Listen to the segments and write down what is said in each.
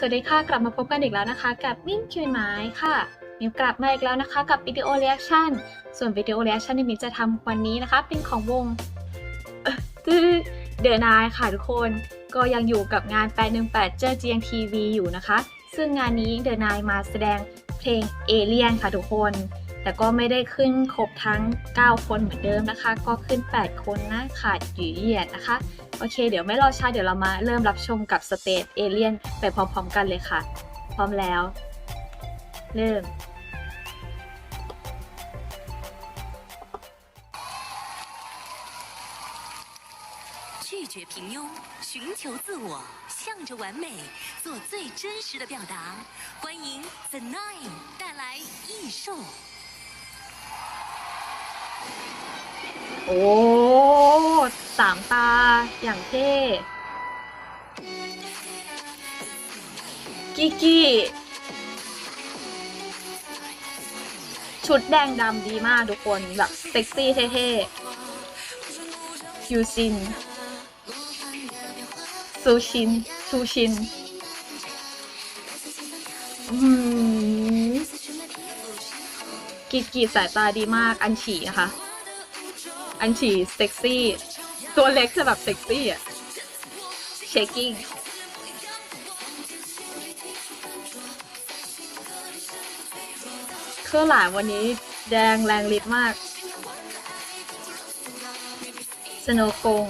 สวัสดีค่ะ กลับมาพบกันอีกแล้วนะคะ กับมิ่งคิวไม้ค่ะมิวกลับมาอีกแล้วนะคะ กับวิดีโอเรีแอคชั่นส่วนวิดีโอเรีแอคชั่นที่มิวจะทำวันนี้นะคะ เป็นของวงเดอะนายค่ะทุกคนก็ยังอยู่กับงาน 818 เจอ GMTV อยู่นะคะ ซึ่งงานนี้เดอะนายมาแสดงเพลงเอเลียนค่ะทุกคน แต่ก็ไม่ได้ขึ้นครบทั้ง 9 คนเหมือนเดิมนะคะ ก็ขึ้น 8 คนนะขาดหยีเหยียดนะคะ โอเค เดี๋ยวไม่รอช้า เดี๋ยวเรามาเริ่มรับชมกับสเตจเอเลียนไปพร้อมๆกันเลยค่ะ พร้อมแล้ว เริ่ม 拒绝平庸，寻求自我，向着完美，做最真实的表达。欢迎 The Nine 带来异兽。 โอ้สามตา อย่างเท่กิกกี้ชุดแดงดำดีมากทุกคน แบบ เซ็กซี่เท่ๆยูซิน ซูชิน ซูชินอืมกิกกี้สายตาดีมากอันฉีนะคะ อันฉีเซ็กซี่ ตัวเล็กจะแบบเซ็กซี่อะเชคกิ้งเครื่องหลานวันนี้แดงแรงฤทธิ์มาก สโนโกง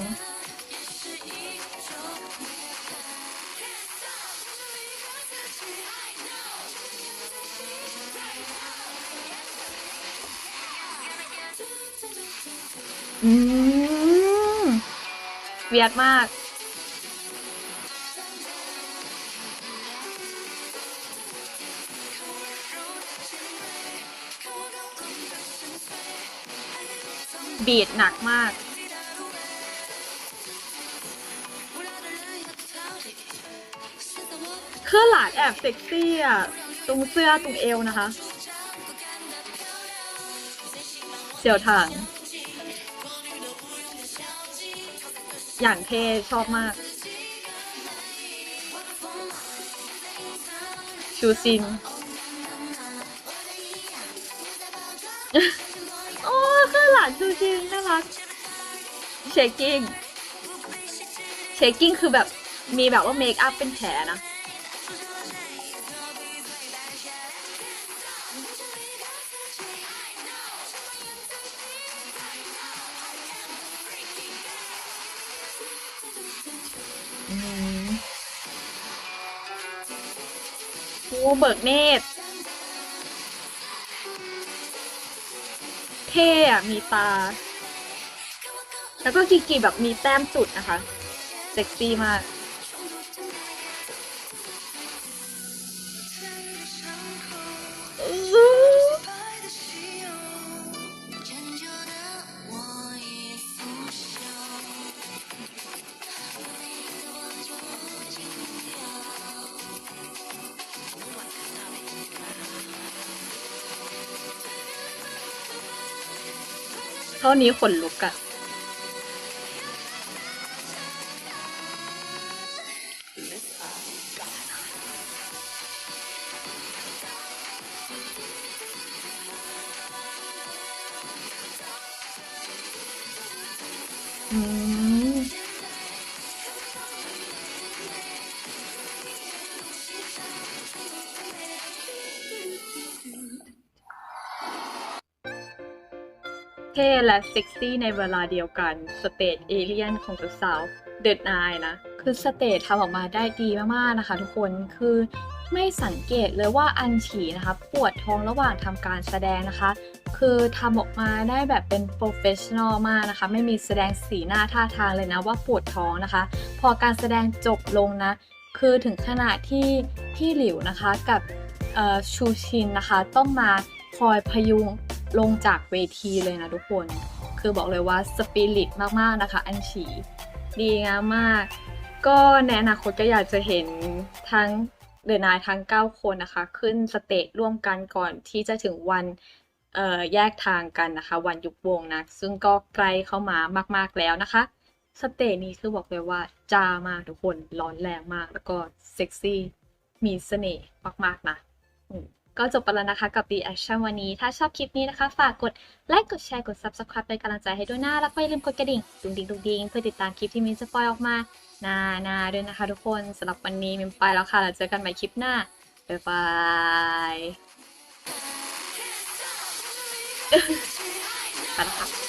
อืมเวียดมาก บีดหนักมากเครื่องหลานแอบเซ็กซี่อะตรงเสื้อตรงเอวนะคะ เสี่ยวถัง อย่างเท่ชอบมาก ชูซินโอ้คือหลานชูซินน่ารักเชคกิ้งเชคกิ้งคือแบบมีแบบว่าเมคอัพเป็นแผลนะ โอ้เบิกเนตรเท่อะมีตา แล้วก็กีกีแบบมีแต้มจุดนะคะ เซ็กซี่มาก ท่านี้ขนลุกอะอืม ท่และเซ็กซี่ในเวลาเดียวกันสเตจเอเลียนของสาวเดิดนายนะ คือสเตจทำออกมาได้ดีมากๆนะคะทุกคนคือไม่สังเกตเลยว่าอันฉีนะคะปวดท้องระหว่างทำการแสดงนะคะ คือทำออกมาได้แบบเป็นโปรเฟชชั่นอลมากนะคะ ไม่มีแสดงสีหน้าท่าทางเลยนะว่าปวดท้องนะคะ พอการแสดงจบลงนะ คือถึงขนาดที่พี่หลิวนะคะกับชูชินนะคะ ต้องมาคอยพยุง ลงจากเวทีเลยนะทุกคน คือบอกเลยว่าสปิริตมากๆนะคะ อันฉีดีงามมาก ก็ในอนาคตก็อยากจะเห็นทั้งเดนายทั้ง 9 คนนะคะ ขึ้นสเตจร่วมกันก่อนที่จะถึงวันแยกทางกันนะคะ วันยุบวงนะ ซึ่งก็ใกล้เข้ามามากๆแล้วนะคะสเตจนี้คือบอกเลยว่าจ้ามากทุกคนร้อนแรงมาก แล้วก็เซ็กซี่มีเสน่ห์มากๆนะ ก็จบไปแล้วนะคะกับ reaction วันนี้ ถ้าชอบคลิปนี้นะคะ ฝากกดไลค์ กดแชร์ กด subscribe เป็นกำลังใจให้ด้วยนะแล้วก็อย่าลืมกดกระดิ่งดุงดิงดุงดิงเพื่อติดตามคลิปที่มินจะปล่อยออกมาหนาหนาด้วยนะคะทุกคนสำหรับวันนี้มินไปแล้วค่ะแล้วเจอกันใหม่คลิปหน้า บ๊ายบายไปแล้วค่ะ